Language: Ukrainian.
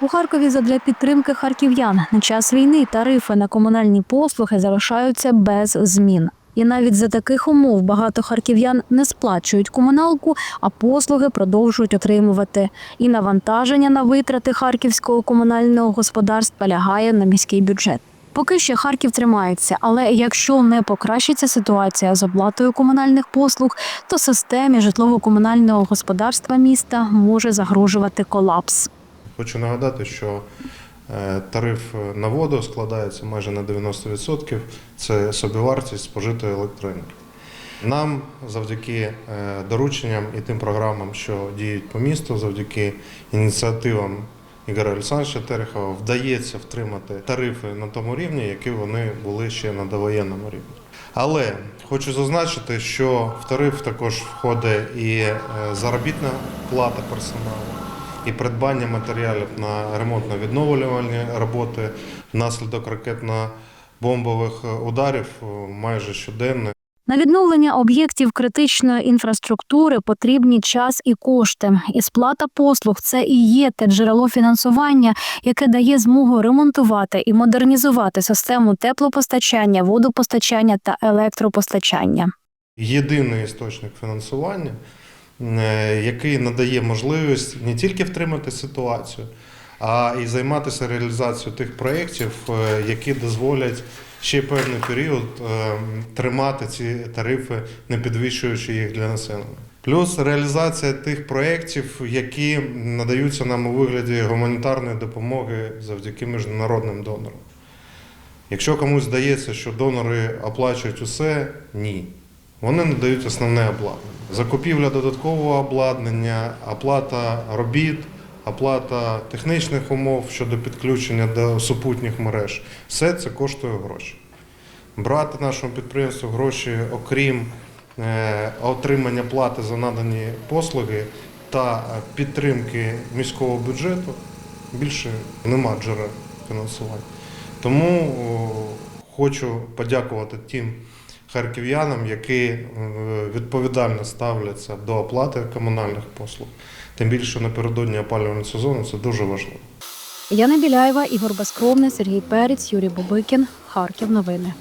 У Харкові задля підтримки харків'ян на час війни тарифи на комунальні послуги залишаються без змін. І навіть за таких умов багато харків'ян не сплачують комуналку, а послуги продовжують отримувати. І навантаження на витрати харківського комунального господарства лягає на міський бюджет. Поки що Харків тримається, але якщо не покращиться ситуація з оплатою комунальних послуг, то системі житлово-комунального господарства міста може загрожувати колапс. Хочу нагадати, що е, тариф на воду складається майже на 90%. Це собівартість спожитої електроенергії. Нам завдяки е, дорученням і тим програмам, що діють по місту, завдяки ініціативам Ігоря Олександровича Терехова, вдається втримати тарифи на тому рівні, які вони були ще на довоєнному рівні. Але хочу зазначити, що в тариф також входить і е, заробітна плата персоналу, і придбання матеріалів на ремонтно-відновлювальні роботи внаслідок ракетно-бомбових ударів е, майже щоденно. На відновлення об'єктів критичної інфраструктури потрібні час і кошти. І сплата послуг це і є те джерело фінансування, яке дає змогу ремонтувати і модернізувати систему теплопостачання, водопостачання та електропостачання. єдиний істочник фінансування, е, який надає можливість не тільки втримати ситуацію, а і займатися реалізацією тих проєктів, е, які дозволять ще певний період е, тримати ці тарифи, не підвищуючи їх для населення. Плюс реалізація тих проєктів, які надаються нам у вигляді гуманітарної допомоги завдяки міжнародним донорам. Якщо комусь здається, що донори оплачують усе, ні. Вони надають основне обладнання. Закупівля додаткового обладнання, оплата робіт, оплата технічних умов щодо підключення до супутніх мереж. Все це коштує гроші. Брати нашому підприємству гроші, окрім е, отримання плати за надані послуги та підтримки міського бюджету, більше нема джерел фінансування. Тому хочу подякувати тим харків'янам, які е, відповідально ставляться до оплати комунальних послуг. Тим більше напередодні опалювального сезону це дуже важливо. Яна Біляєва, Ігор Безкровний, Сергій Перець, Юрій Бобикін. Харків. Новини.